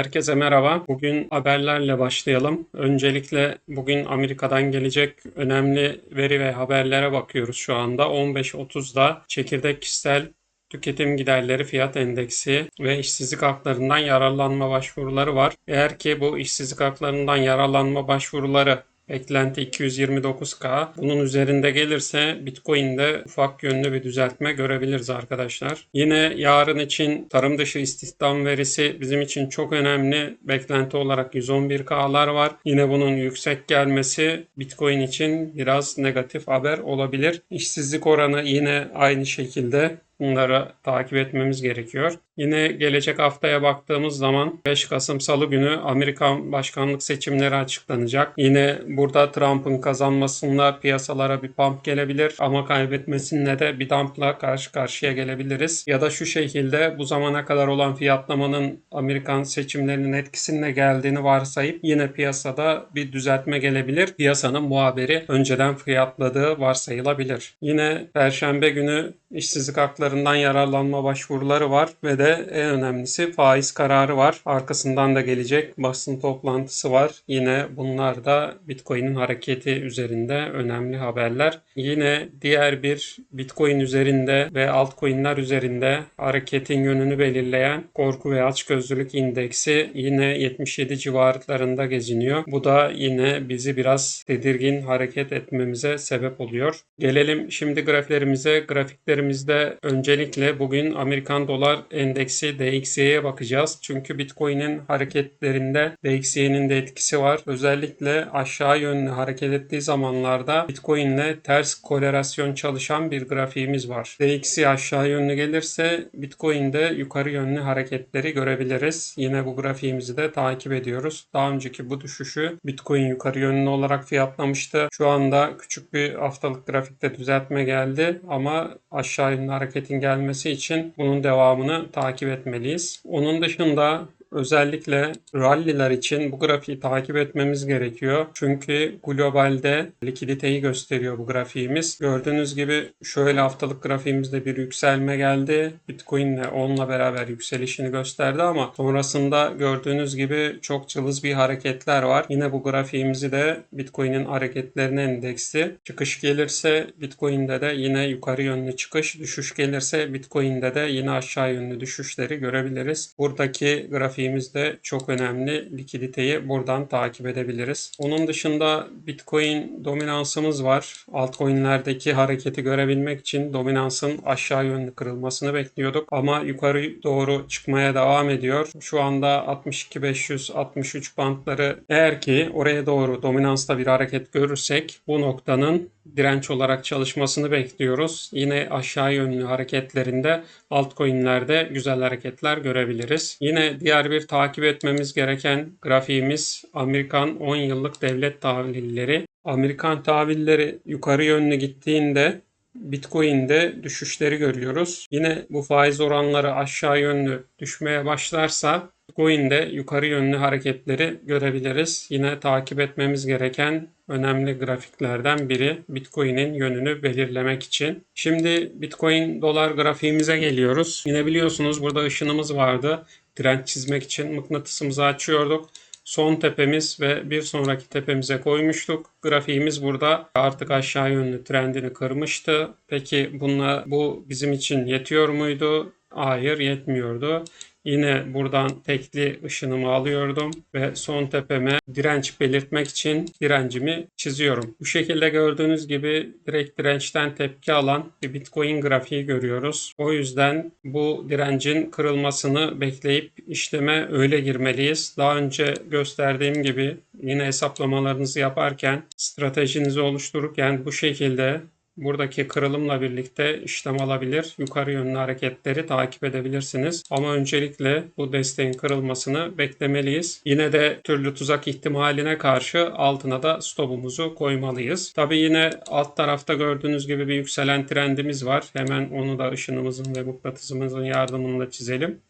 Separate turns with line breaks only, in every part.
Herkese merhaba. Bugün haberlerle başlayalım. Öncelikle bugün Amerika'dan gelecek önemli veri ve haberlere bakıyoruz şu anda. 15.30'da çekirdek kişisel tüketim giderleri fiyat endeksi ve işsizlik haklarından yararlanma başvuruları var. Eğer ki bu işsizlik haklarından yararlanma başvuruları Beklenti 229K. Bunun üzerinde gelirse Bitcoin'de ufak yönlü bir düzeltme görebiliriz arkadaşlar. Yine yarın için tarım dışı istihdam verisi bizim için çok önemli. Beklenti olarak 111K'lar var. Yine bunun yüksek gelmesi Bitcoin için biraz negatif haber olabilir. İşsizlik oranı yine aynı şekilde Bunları takip etmemiz gerekiyor. Yine gelecek haftaya baktığımız zaman 5 Kasım Salı günü Amerikan başkanlık seçimleri açıklanacak. Yine burada Trump'ın kazanmasında piyasalara bir pump gelebilir ama kaybetmesinde de bir dumpla karşı karşıya gelebiliriz. Ya da şu şekilde bu zamana kadar olan fiyatlamanın Amerikan seçimlerinin etkisinde geldiğini varsayıp yine piyasada bir düzeltme gelebilir. Piyasanın muhabiri önceden fiyatladığı varsayılabilir. Yine Perşembe günü işsizlik haklarından yararlanma başvuruları var ve de en önemlisi faiz kararı var. Arkasından da gelecek basın toplantısı var. Yine bunlar da Bitcoin'in hareketi üzerinde önemli haberler. Yine diğer bir Bitcoin üzerinde ve altcoin'ler üzerinde hareketin yönünü belirleyen korku ve açgözlülük indeksi yine 77 civarlarında geziniyor. Bu da yine bizi biraz tedirgin hareket etmemize sebep oluyor. Gelelim şimdi grafiklerimize. Grafiklerimizde öncelikle bugün Amerikan dolar endeksi DXY'ye bakacağız. Çünkü Bitcoin'in hareketlerinde DXY'nin de etkisi var. Özellikle aşağı yönlü hareket ettiği zamanlarda Bitcoin'le ters korelasyon çalışan bir grafiğimiz var. DXY aşağı yönlü gelirse Bitcoin'de yukarı yönlü hareketleri görebiliriz. Yine bu grafiğimizi de takip ediyoruz. Daha önceki bu düşüşü Bitcoin yukarı yönlü olarak fiyatlamıştı. Şu anda küçük bir haftalık grafikte düzeltme geldi ama aşağı yönlü hareketin gelmesi için bunun devamını takip etmeliyiz. Onun dışında özellikle ralliler için bu grafiği takip etmemiz gerekiyor. Çünkü globalde likiditeyi gösteriyor bu grafiğimiz. Gördüğünüz gibi şöyle haftalık grafiğimizde bir yükselme geldi. Bitcoin ile onunla beraber yükselişini gösterdi ama sonrasında gördüğünüz gibi çok cılız bir hareketler var. Yine bu grafiğimizi de Bitcoin'in hareketlerine endeksi. Çıkış gelirse Bitcoin'de de yine yukarı yönlü çıkış, düşüş gelirse Bitcoin'de de yine aşağı yönlü düşüşleri görebiliriz. Buradaki grafik grafiğimizde çok önemli likiditeyi buradan takip edebiliriz. Onun dışında Bitcoin dominansımız var. Altcoin'lerdeki hareketi görebilmek için dominansın aşağı yönlü kırılmasını bekliyorduk. Ama yukarı doğru çıkmaya devam ediyor. Şu anda 62.563 bantları eğer ki oraya doğru dominansta bir hareket görürsek bu noktanın direnç olarak çalışmasını bekliyoruz. Yine aşağı yönlü hareketlerinde altcoin'lerde güzel hareketler görebiliriz. Yine diğer bir takip etmemiz gereken grafiğimiz Amerikan 10 yıllık devlet tahvilleri. Amerikan tahvilleri yukarı yönlü gittiğinde Bitcoin'de düşüşleri görüyoruz. Yine bu faiz oranları aşağı yönlü düşmeye başlarsa Bitcoin'de yukarı yönlü hareketleri görebiliriz. Yine takip etmemiz gereken önemli grafiklerden biri Bitcoin'in yönünü belirlemek için. Şimdi Bitcoin dolar grafiğimize geliyoruz. Yine biliyorsunuz burada ışınımız vardı. Direnç çizmek için mıknatısımızı açıyorduk. Son tepemiz ve bir sonraki tepemize koymuştuk. Grafiğimiz burada artık aşağı yönlü trendini kırmıştı. Peki bununla bu bizim için yetiyor muydu? Hayır yetmiyordu. Yine buradan tekli ışınımı alıyordum ve son tepeme direnç belirtmek için direncimi çiziyorum. Bu şekilde gördüğünüz gibi direkt dirençten tepki alan bir Bitcoin grafiği görüyoruz. O yüzden bu direncin kırılmasını bekleyip işleme öyle girmeliyiz. Daha önce gösterdiğim gibi yine hesaplamalarınızı yaparken stratejinizi oluştururken bu şekilde buradaki kırılımla birlikte işlem alabilir. Yukarı yönlü hareketleri takip edebilirsiniz. Ama öncelikle bu desteğin kırılmasını beklemeliyiz. Yine de türlü tuzak ihtimaline karşı altına da stopumuzu koymalıyız. Tabi yine alt tarafta gördüğünüz gibi bir yükselen trendimiz var. Hemen onu da ışınımızın ve mıknatısımızın yardımıyla çizelim.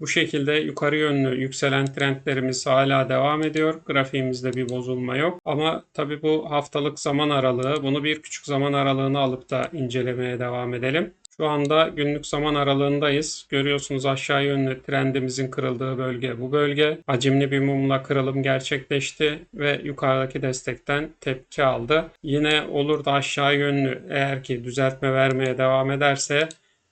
Bu şekilde yukarı yönlü yükselen trendlerimiz hala devam ediyor. Grafiğimizde bir bozulma yok. Ama tabi bu haftalık zaman aralığı. Bunu bir küçük zaman aralığını alıp da incelemeye devam edelim. Şu anda günlük zaman aralığındayız. Görüyorsunuz aşağı yönlü trendimizin kırıldığı bölge bu bölge. Hacimli bir mumla kırılım gerçekleşti ve yukarıdaki destekten tepki aldı. Yine olur da aşağı yönlü eğer ki düzeltme vermeye devam ederse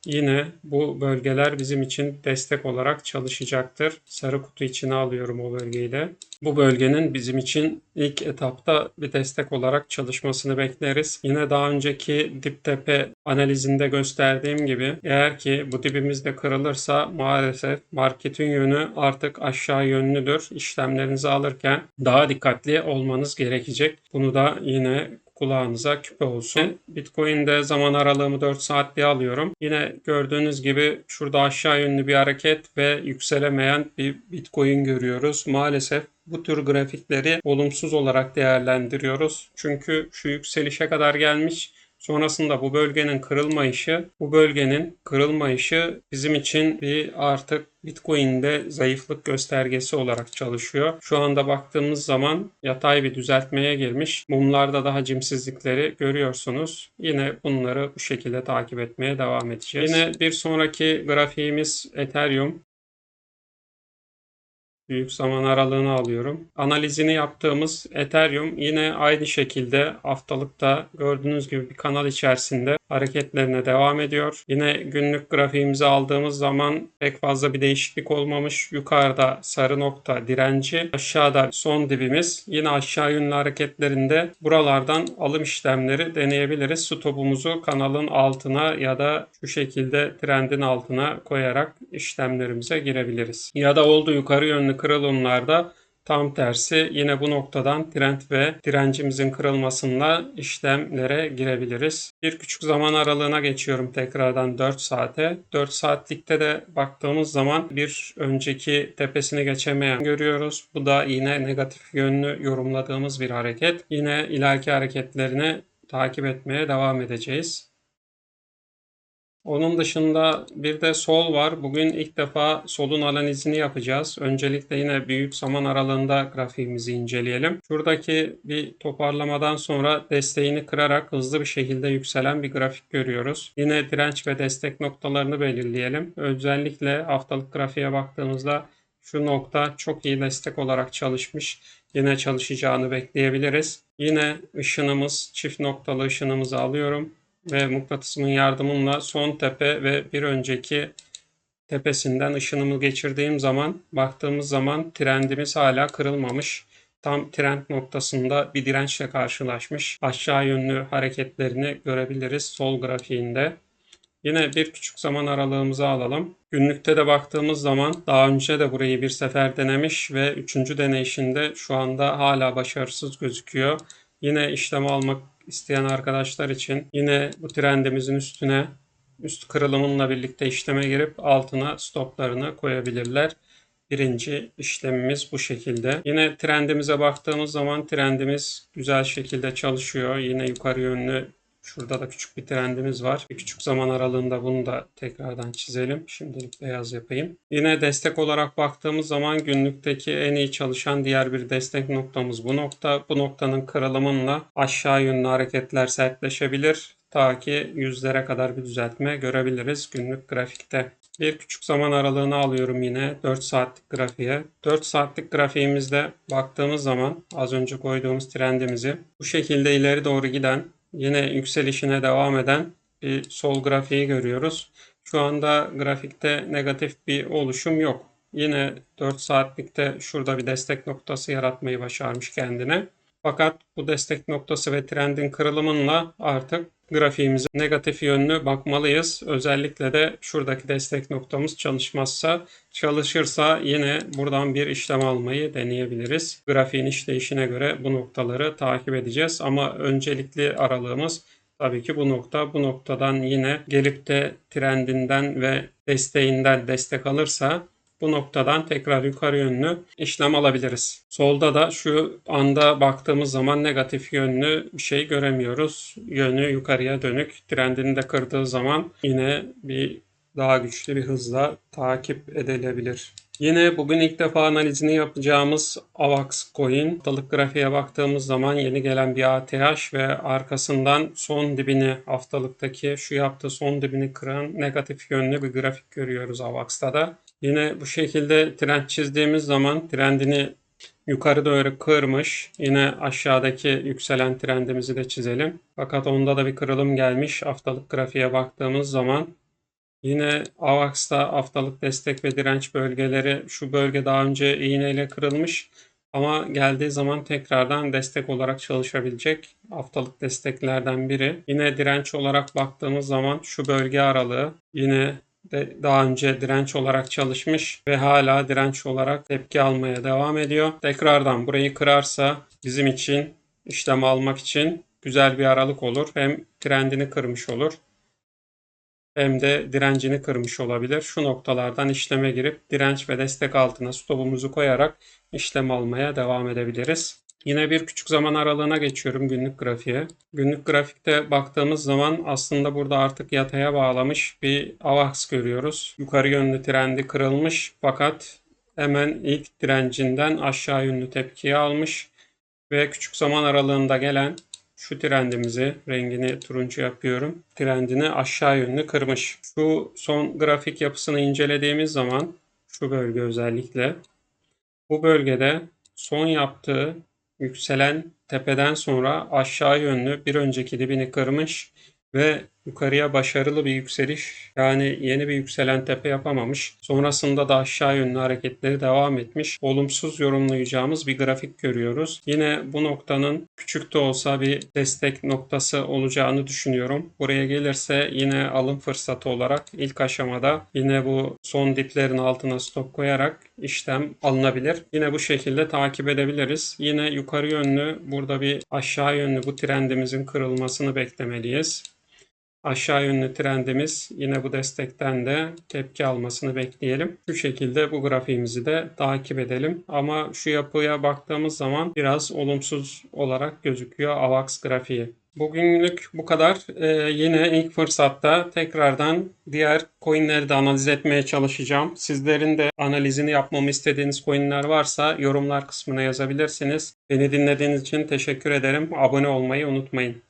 Yine bu bölgeler bizim için destek olarak çalışacaktır. Sarı kutu içine alıyorum o bölgeyi de. Bu bölgenin bizim için ilk etapta bir destek olarak çalışmasını bekleriz. Yine daha önceki dip tepe analizinde gösterdiğim gibi eğer ki bu dibimizde kırılırsa maalesef marketin yönü artık aşağı yönlüdür. İşlemlerinizi alırken daha dikkatli olmanız gerekecek. Bunu da yine kulağınıza küpe olsun. Bitcoin'de zaman aralığımı 4 saatliğe alıyorum. Yine gördüğünüz gibi şurada aşağı yönlü bir hareket ve yükselemeyen bir Bitcoin görüyoruz. Maalesef bu tür grafikleri olumsuz olarak değerlendiriyoruz. Çünkü şu yükselişe kadar gelmiş Sonrasında bu bölgenin kırılmayışı, bu bölgenin kırılmayışı bizim için bir artık Bitcoin'de zayıflık göstergesi olarak çalışıyor. Şu anda baktığımız zaman yatay bir düzeltmeye girmiş. Mumlarda da hacimsizlikleri görüyorsunuz. Yine bunları bu şekilde takip etmeye devam edeceğiz. Yine bir sonraki grafiğimiz Ethereum. Büyük zaman aralığını alıyorum. Analizini yaptığımız Ethereum yine aynı şekilde haftalıkta gördüğünüz gibi bir kanal içerisinde hareketlerine devam ediyor. Yine günlük grafiğimizi aldığımız zaman pek fazla bir değişiklik olmamış. Yukarıda sarı nokta direnci, aşağıda son dibimiz. Yine aşağı yönlü hareketlerinde buralardan alım işlemleri deneyebiliriz. Stopumuzu kanalın altına ya da şu şekilde trendin altına koyarak işlemlerimize girebiliriz. Ya da oldu yukarı yönlü kırılımlarda tam tersi yine bu noktadan trend ve direncimizin kırılmasıyla işlemlere girebiliriz. Bir küçük zaman aralığına geçiyorum tekrardan 4 saate. 4 saatlikte de baktığımız zaman bir önceki tepesini geçemeyen görüyoruz. Bu da yine negatif yönlü yorumladığımız bir hareket. Yine ileriki hareketlerini takip etmeye devam edeceğiz. Onun dışında bir de sol var. Bugün ilk defa solun analizini yapacağız. Öncelikle yine büyük zaman aralığında grafiğimizi inceleyelim. Şuradaki bir toparlamadan sonra desteğini kırarak hızlı bir şekilde yükselen bir grafik görüyoruz. Yine direnç ve destek noktalarını belirleyelim. Özellikle haftalık grafiğe baktığımızda şu nokta çok iyi destek olarak çalışmış. Yine çalışacağını bekleyebiliriz. Yine ışınımız, çift noktalı ışınımızı alıyorum ve mıknatısımın yardımıyla son tepe ve bir önceki tepesinden ışınımı geçirdiğim zaman baktığımız zaman trendimiz hala kırılmamış. Tam trend noktasında bir dirençle karşılaşmış. Aşağı yönlü hareketlerini görebiliriz sol grafiğinde. Yine bir küçük zaman aralığımızı alalım. Günlükte de baktığımız zaman daha önce de burayı bir sefer denemiş ve üçüncü deneyişinde şu anda hala başarısız gözüküyor. Yine işlem almak isteyen arkadaşlar için yine bu trendimizin üstüne üst kırılımınla birlikte işleme girip altına stoplarını koyabilirler. Birinci işlemimiz bu şekilde. Yine trendimize baktığımız zaman trendimiz güzel şekilde çalışıyor. Yine yukarı yönlü Şurada da küçük bir trendimiz var. Bir küçük zaman aralığında bunu da tekrardan çizelim. Şimdilik beyaz yapayım. Yine destek olarak baktığımız zaman günlükteki en iyi çalışan diğer bir destek noktamız bu nokta. Bu noktanın kırılımınla aşağı yönlü hareketler sertleşebilir. Ta ki yüzlere kadar bir düzeltme görebiliriz günlük grafikte. Bir küçük zaman aralığını alıyorum yine 4 saatlik grafiğe. 4 saatlik grafiğimizde baktığımız zaman az önce koyduğumuz trendimizi bu şekilde ileri doğru giden yine yükselişine devam eden bir sol grafiği görüyoruz. Şu anda grafikte negatif bir oluşum yok. Yine 4 saatlikte şurada bir destek noktası yaratmayı başarmış kendine. Fakat bu destek noktası ve trendin kırılımınla artık grafiğimize negatif yönlü bakmalıyız. Özellikle de şuradaki destek noktamız çalışmazsa, çalışırsa yine buradan bir işlem almayı deneyebiliriz. Grafiğin işleyişine göre bu noktaları takip edeceğiz ama öncelikli aralığımız Tabii ki bu nokta bu noktadan yine gelip de trendinden ve desteğinden destek alırsa bu noktadan tekrar yukarı yönlü işlem alabiliriz. Solda da şu anda baktığımız zaman negatif yönlü bir şey göremiyoruz. Yönü yukarıya dönük. Trendini de kırdığı zaman yine bir daha güçlü bir hızla takip edilebilir. Yine bugün ilk defa analizini yapacağımız AVAX Coin. Haftalık grafiğe baktığımız zaman yeni gelen bir ATH ve arkasından son dibini haftalıktaki şu yaptığı son dibini kıran negatif yönlü bir grafik görüyoruz AVAX'ta da. Yine bu şekilde trend çizdiğimiz zaman trendini yukarı doğru kırmış. Yine aşağıdaki yükselen trendimizi de çizelim. Fakat onda da bir kırılım gelmiş. Haftalık grafiğe baktığımız zaman Yine AVAX'ta haftalık destek ve direnç bölgeleri şu bölge daha önce iğneyle kırılmış ama geldiği zaman tekrardan destek olarak çalışabilecek haftalık desteklerden biri. Yine direnç olarak baktığımız zaman şu bölge aralığı yine de daha önce direnç olarak çalışmış ve hala direnç olarak tepki almaya devam ediyor. Tekrardan burayı kırarsa bizim için işlem almak için güzel bir aralık olur. Hem trendini kırmış olur hem de direncini kırmış olabilir. Şu noktalardan işleme girip direnç ve destek altına stopumuzu koyarak işlem almaya devam edebiliriz. Yine bir küçük zaman aralığına geçiyorum günlük grafiğe. Günlük grafikte baktığımız zaman aslında burada artık yataya bağlamış bir AVAX görüyoruz. Yukarı yönlü trendi kırılmış fakat hemen ilk direncinden aşağı yönlü tepkiyi almış ve küçük zaman aralığında gelen şu trendimizi rengini turuncu yapıyorum. Trendini aşağı yönlü kırmış. Şu son grafik yapısını incelediğimiz zaman şu bölge özellikle bu bölgede son yaptığı yükselen tepeden sonra aşağı yönlü bir önceki dibini kırmış ve yukarıya başarılı bir yükseliş yani yeni bir yükselen tepe yapamamış. Sonrasında da aşağı yönlü hareketleri devam etmiş. Olumsuz yorumlayacağımız bir grafik görüyoruz. Yine bu noktanın küçük de olsa bir destek noktası olacağını düşünüyorum. Buraya gelirse yine alım fırsatı olarak ilk aşamada yine bu son diplerin altına stop koyarak işlem alınabilir. Yine bu şekilde takip edebiliriz. Yine yukarı yönlü burada bir aşağı yönlü bu trendimizin kırılmasını beklemeliyiz. Aşağı yönlü trendimiz yine bu destekten de tepki almasını bekleyelim. Şu şekilde bu grafiğimizi de takip edelim. Ama şu yapıya baktığımız zaman biraz olumsuz olarak gözüküyor AVAX grafiği. Bugünlük bu kadar. Ee, yine ilk fırsatta tekrardan diğer coinleri de analiz etmeye çalışacağım. Sizlerin de analizini yapmamı istediğiniz coinler varsa yorumlar kısmına yazabilirsiniz. Beni dinlediğiniz için teşekkür ederim. Abone olmayı unutmayın.